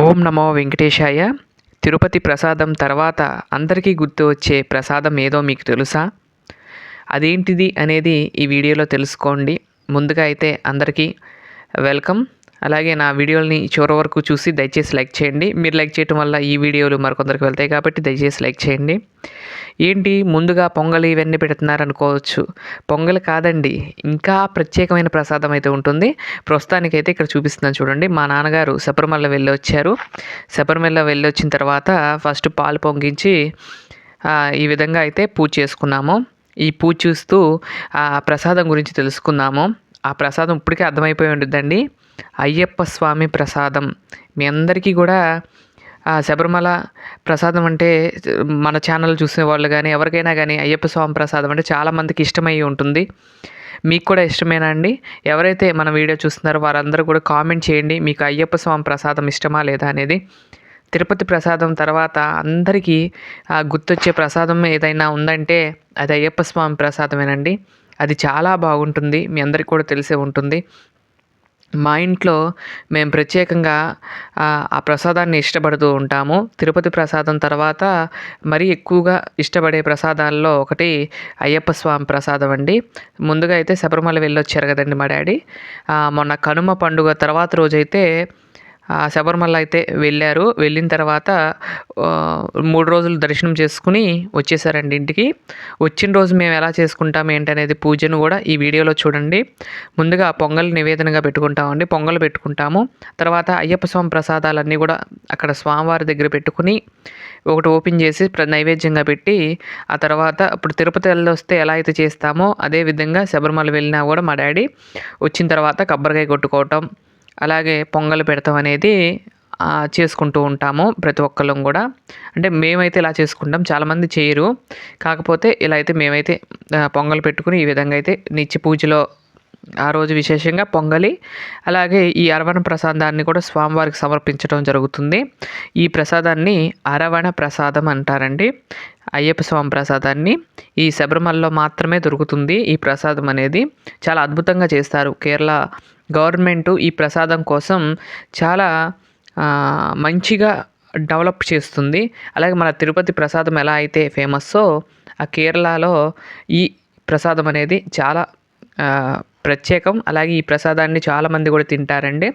ఓం నమో వెంకటేశాయ. తిరుపతి ప్రసాదం తర్వాత అందరికీ గుర్తు వచ్చే ప్రసాదం ఏదో మీకు తెలుసా? అదేంటిది అనేది ఈ వీడియోలో తెలుసుకోండి. ముందుగా అయితే అందరికీ వెల్కమ్. అలాగే నా వీడియోని చివరి వరకు చూసి దయచేసి లైక్ చేయండి. మీరు లైక్ చేయడం వల్ల ఈ వీడియోలు మరికొందరికి వెళ్తాయి కాబట్టి దయచేసి లైక్ చేయండి. ఏంటి? ముందుగా పొంగలి ఇవన్నీ పెడుతున్నారు అనుకోవచ్చు కాదండి ఇంకా ప్రత్యేకమైన ప్రసాదం అయితే ఉంటుంది. ప్రస్తుతానికైతే ఇక్కడ చూపిస్తున్నాను చూడండి. మా నాన్నగారు శబరిమల వెళ్ళి వచ్చారు. శబరిమల వెళ్ళి వచ్చిన తర్వాత ఫస్ట్ పాలు పొంగించి ఈ విధంగా అయితే పూజ చేసుకున్నాము. ఈ పూజ చూస్తూ ఆ ప్రసాదం గురించి తెలుసుకున్నాము. ఆ ప్రసాదం ఇప్పటికే అర్థమైపోయి ఉంటుందండి. అయ్యప్ప స్వామి ప్రసాదం. మీ అందరికీ కూడా ఆ శబరిమల ప్రసాదం అంటే మన ఛానల్ చూసే వాళ్ళు కానీ ఎవరికైనా కానీ అయ్యప్ప స్వామి ప్రసాదం అంటే చాలామందికి ఇష్టమై ఉంటుంది. మీకు కూడా ఇష్టమేనా అండి? ఎవరైతే మన వీడియో చూస్తున్నారో వారందరూ కూడా కామెంట్ చేయండి. మీకు అయ్యప్ప స్వామి ప్రసాదం ఇష్టమా లేదా అనేది. తిరుపతి ప్రసాదం తర్వాత అందరికీ గుర్తొచ్చే ప్రసాదం ఏదైనా ఉందంటే అది అయ్యప్ప స్వామి ప్రసాదమేనండి. అది చాలా బాగుంటుంది. మీ అందరికీ కూడా తెలిసే ఉంటుంది. మా ఇంట్లో మేము ప్రత్యేకంగా ఆ, ప్రసాదాన్ని ఇష్టపడుతూ ఉంటాము. తిరుపతి ప్రసాదం తర్వాత మరీ ఎక్కువగా ఇష్టపడే ప్రసాదాల్లో ఒకటి అయ్యప్ప స్వామి ప్రసాదం అండి. ముందుగా అయితే శబరిమల వెళ్ళొచ్చారు కదండి మా డాడీ. మొన్న కనుమ పండుగ తర్వాత రోజైతే శబరిమల అయితే వెళ్ళారు. వెళ్ళిన తర్వాత మూడు రోజులు దర్శనం చేసుకుని వచ్చేసారండి ఇంటికి. వచ్చిన రోజు మేము ఎలా చేసుకుంటాం ఏంటనేది పూజను కూడా ఈ వీడియోలో చూడండి. ముందుగా పొంగల్ నివేదనగా పెట్టుకుంటామండి. పొంగల్ పెట్టుకుంటాము. తర్వాత అయ్యప్ప స్వామి ప్రసాదాలన్నీ కూడా అక్కడ స్వామివారి దగ్గర పెట్టుకుని ఒకటి ఓపెన్ చేసి ప్ర- నైవేద్యంగా పెట్టి ఆ తర్వాత ఇప్పుడు తిరుపతి వెళ్ళి వస్తే ఎలా అయితే చేస్తామో అదే విధంగా శబరిమల వెళ్ళినా కూడా మా డాడీ వచ్చిన తర్వాత కొబ్బరికాయ కొట్టుకోవటం అలాగే పొంగల్ పెడతాం అనేది చేసుకుంటూ ఉంటాము ప్రతి ఒక్కళ్ళం కూడా. అంటే మేమైతే ఇలా చేసుకుంటాం చాలామంది చేయరు. కాకపోతే ఇలా అయితే మేమైతే పొంగల్ పెట్టుకుని ఈ విధంగా అయితే నిత్య పూజలో ఆ రోజు విశేషంగా పొంగలి అలాగే ఈ అరవణ ప్రసాదాన్ని కూడా స్వామివారికి సమర్పించడం జరుగుతుంది. ఈ ప్రసాదాన్ని అరవణ ప్రసాదం అంటారండి. అయ్యప్ప స్వామి ప్రసాదాన్ని. ఈ శబరిమలలో మాత్రమే దొరుకుతుంది ఈ ప్రసాదం అనేది. చాలా అద్భుతంగా చేస్తారు. కేరళ గవర్నమెంటు ఈ ప్రసాదం కోసం చాలా మంచిగా డెవలప్ చేస్తుంది. అలాగే మన తిరుపతి ప్రసాదం ఎలా అయితే ఫేమస్సో ఆ కేరళలో ఈ ప్రసాదం అనేది చాలా ప్రత్యేకం. అలాగే ఈ ప్రసాదాన్ని చాలామంది కూడా తింటారండి.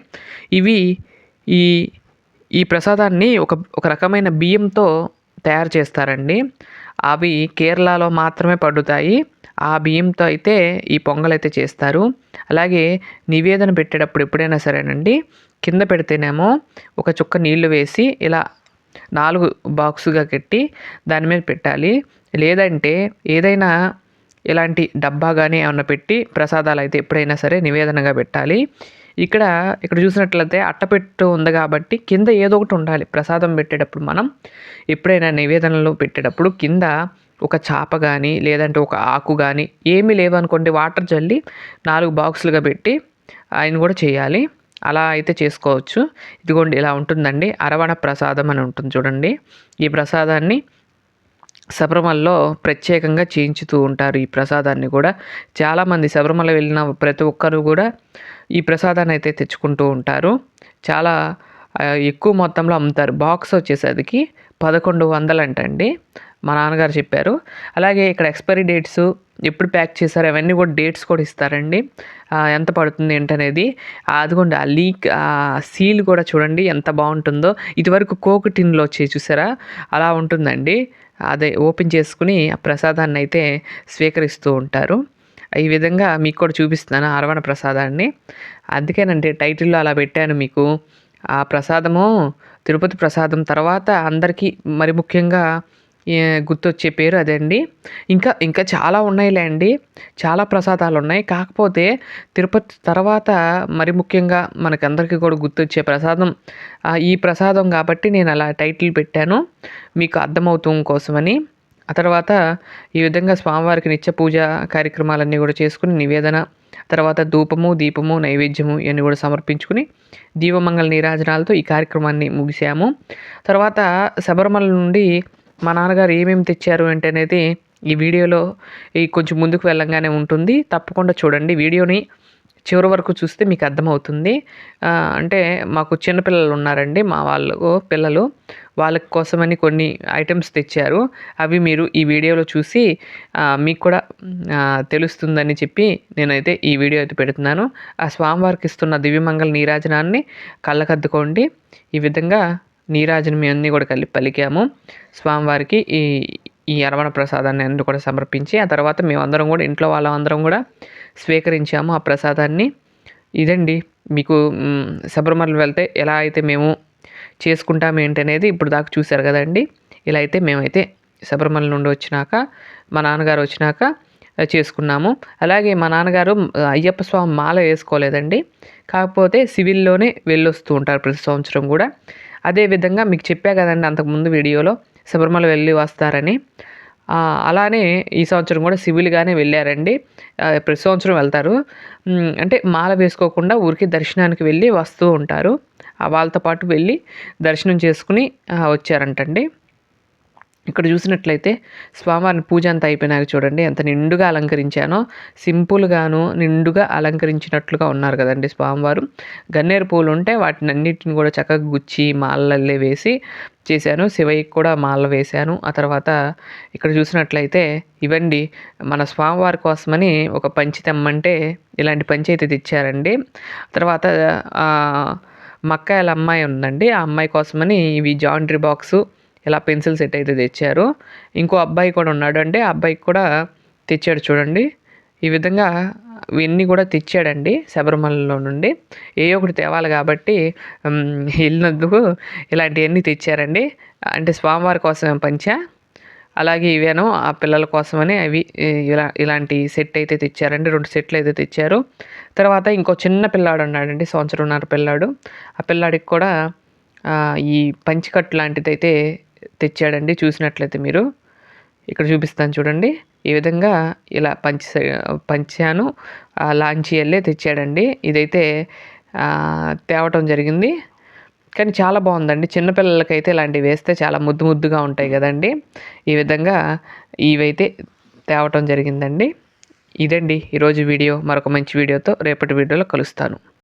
ఇవి ఈ ఈ ప్రసాదాన్ని ఒక ఒక రకమైన బియ్యంతో తయారు చేస్తారండి. అవి కేరళలో మాత్రమే పండుతాయి. ఆ బియ్యంతో అయితే ఈ పొంగల్ అయితే చేస్తారు. అలాగే నివేదన పెట్టేటప్పుడు ఎప్పుడైనా సరేనండి కింద పెడితేనేమో ఒక చుక్క నీళ్ళు వేసి ఇలా నాలుగు బాక్సుగా కట్టి దాని మీద పెట్టాలి. లేదంటే ఏదైనా ఇలాంటి డబ్బా కానీ ఏమన్నా పెట్టి ప్రసాదాలు అయితే ఎప్పుడైనా సరే నివేదనగా పెట్టాలి. ఇక్కడ ఇక్కడ చూసినట్లయితే అట్టపెట్టు ఉంది కాబట్టి కింద ఏదో ఒకటి ఉండాలి. ప్రసాదం పెట్టేటప్పుడు మనం ఎప్పుడైనా నివేదనలు పెట్టేటప్పుడు కింద ఒక చాప కానీ లేదంటే ఒక ఆకు కానీ ఏమీ లేవనుకోండి వాటర్ చల్లి నాలుగు బాక్సులుగా పెట్టి ఆయన కూడా చేయాలి. అలా అయితే చేసుకోవచ్చు. ఇదిగోండి ఇలా ఉంటుందండి. అరవణ ప్రసాదం అని ఉంటుంది చూడండి. ఈ ప్రసాదాన్ని శబరిమలలో ప్రత్యేకంగా చేయించుతూ ఉంటారు ఈ ప్రసాదాన్ని కూడా. చాలామంది శబరిమల వెళ్ళిన ప్రతి ఒక్కరు కూడా ఈ ప్రసాదాన్ని అయితే తెచ్చుకుంటూ ఉంటారు. చాలా ఎక్కువ మొత్తంలో అమ్ముతారు. బాక్స్ వచ్చేసరికి పదకొండు వందలు అంటండి. మా నాన్నగారు చెప్పారు. అలాగే ఇక్కడ ఎక్స్పైరీ డేట్స్ ఎప్పుడు ప్యాక్ చేశారు అవన్నీ కూడా డేట్స్ కూడా ఇస్తారండి. ఎంత పడుతుంది ఏంటనేది. అదిగోండి ఆ లీక్ ఆ సీల్ కూడా చూడండి ఎంత బాగుంటుందో. ఇదివరకు కోక్ టిన్లో వచ్చి చూసారా? అలా ఉంటుందండి. అదే ఓపెన్ చేసుకుని ఆ ప్రసాదాన్ని అయితే స్వీకరిస్తూ ఉంటారు. ఈ విధంగా మీకు కూడా చూపిస్తున్నాను అరవణ ప్రసాదాన్ని. అందుకేనంటే టైటిల్లో అలా పెట్టాను మీకు. ఆ ప్రసాదము తిరుపతి ప్రసాదం తర్వాత అందరికీ మరి ముఖ్యంగా గుర్తొచ్చే పేరు అదే అండి ఇంకా ఇంకా చాలా ఉన్నాయిలే అండి చాలా ప్రసాదాలు ఉన్నాయి కాకపోతే తిరుపతి తర్వాత మరి ముఖ్యంగా మనకందరికీ కూడా గుర్తొచ్చే ప్రసాదం ఈ ప్రసాదం కాబట్టి నేను అలా టైటిల్ పెట్టాను. మీకు అర్థమవుతాం కోసమని. ఆ తర్వాత ఈ విధంగా స్వామివారికి నిత్య పూజ కార్యక్రమాలన్నీ కూడా చేసుకుని నివేదన తర్వాత ధూపము దీపము నైవేద్యము ఇవన్నీ కూడా సమర్పించుకుని దీవమంగళ నీరాజనాలతో ఈ కార్యక్రమాన్ని ముగిసాము తర్వాత శబరిమల నుండి మా నాన్నగారు ఏమేమి తెచ్చారు అంటే అనేది ఈ వీడియోలో ఈ కొంచెం ముందుకు వెళ్ళంగానే ఉంటుంది. తప్పకుండా చూడండి వీడియోని. చివరి వరకు చూస్తే మీకు అర్థమవుతుంది. అంటే మాకు చిన్నపిల్లలు ఉన్నారండి. మా వాళ్ళు పిల్లలు వాళ్ళ కోసమని కొన్ని ఐటమ్స్ తెచ్చారు. అవి మీరు ఈ వీడియోలో చూసి మీకు కూడా తెలుస్తుందని చెప్పి నేనైతే ఈ వీడియో అయితే పెడుతున్నాను. ఆ స్వామివారికి ఇస్తున్న దివ్యమంగళ నీరాజనాన్ని కళ్ళకద్దుకోండి. ఈ విధంగా నీరాజనం అన్నీ కూడా కలిపి పలికాము. స్వామివారికి ఈ ఈ అరవణ ప్రసాదాన్ని అన్ని కూడా సమర్పించి ఆ తర్వాత మేమందరం కూడా ఇంట్లో వాళ్ళందరం కూడా స్వీకరించాము ఆ ప్రసాదాన్ని. ఇదండి. మీకు శబరిమల వెళ్తే ఎలా అయితే మేము చేసుకుంటాం ఏంటనేది ఇప్పుడు దాకా చూశారు కదండి. ఇలా అయితే మేమైతే శబరిమల నుండి వచ్చినాక మా నాన్నగారు వచ్చినాక చేసుకున్నాము. అలాగే మా నాన్నగారు అయ్యప్ప స్వామి మాల వేసుకోలేదండి. కాకపోతే సివిల్లోనే వెళ్ళొస్తూ ఉంటారు ప్రతి సంవత్సరం కూడా. అదేవిధంగా మీకు చెప్పా కదండి అంతకుముందు వీడియోలో శబరిమల వెళ్ళి వస్తారని. అలానే ఈ సంవత్సరం కూడా సివిల్గానే వెళ్ళారండి. ప్రతి సంవత్సరం వెళ్తారు. అంటే మాల వేసుకోకుండా ఊరికి దర్శనానికి వెళ్ళి వస్తూ ఉంటారు. వాళ్ళతో పాటు వెళ్ళి దర్శనం చేసుకుని వచ్చారంటండి. ఇక్కడ చూసినట్లయితే స్వామివారిని పూజ అంతా అయిపోయినాక చూడండి ఎంత నిండుగా అలంకరించానో సింపుల్గాను నిండుగా అలంకరించినట్లుగా ఉన్నారు కదండి స్వామివారు. గన్నేరు పూలు ఉంటే వాటిని అన్నిటిని కూడా చక్కగా గుచ్చి మాలల్లే వేసి చేశాను. శివయ్యకి కూడా మాల వేశాను. ఆ తర్వాత ఇక్కడ చూసినట్లయితే ఇవండి మన స్వామివారి కోసమని ఒక పంచి తెమ్మంటే ఇలాంటి పంచి అయితే తెచ్చారండి. తర్వాత మక్కాయల అమ్మాయి ఉందండి. ఆ అమ్మాయి కోసమని ఇవి జాండ్రీ బాక్సు ఇలా పెన్సిల్ సెట్ అయితే తెచ్చారు. ఇంకో అబ్బాయి కూడా ఉన్నాడు అంటే ఆ అబ్బాయికి కూడా తెచ్చాడు చూడండి. ఈ విధంగా ఇవన్నీ కూడా తెచ్చాడండి శబరిమలలో నుండి. ఏ ఒకటి తేవాలి కాబట్టి వెళ్ళినందుకు ఇలాంటివన్నీ తెచ్చారండి. అంటే స్వామివారి కోసం పంచా? అలాగే ఇవేనో ఆ పిల్లల కోసమని అవి ఇలా ఇలాంటి సెట్ అయితే తెచ్చారండి. రెండు సెట్లు అయితే తెచ్చారు. తర్వాత ఇంకో చిన్న పిల్లాడు ఉన్నాడండి సంవత్సరంన్నర పిల్లాడు. ఆ పిల్లాడికి కూడా ఈ పంచికట్టు లాంటిది అయితే తెచ్చాడండి చూసినట్లయితే మీరు. ఇక్కడ చూపిస్తాను చూడండి. ఈ విధంగా ఇలా పంచి పంచాను. లాంచి వెళ్ళే తెచ్చాడండి. ఇదైతే తేవటం జరిగింది. కానీ చాలా బాగుందండి. చిన్నపిల్లలకైతే ఇలాంటివి వేస్తే చాలా ముద్దు ముద్దుగా ఉంటాయి కదండి. ఈ విధంగా ఇవైతే తేవటం జరిగిందండి. ఇదండి ఈరోజు వీడియో. మరొక మంచి వీడియోతో రేపటి వీడియోలో కలుస్తాను.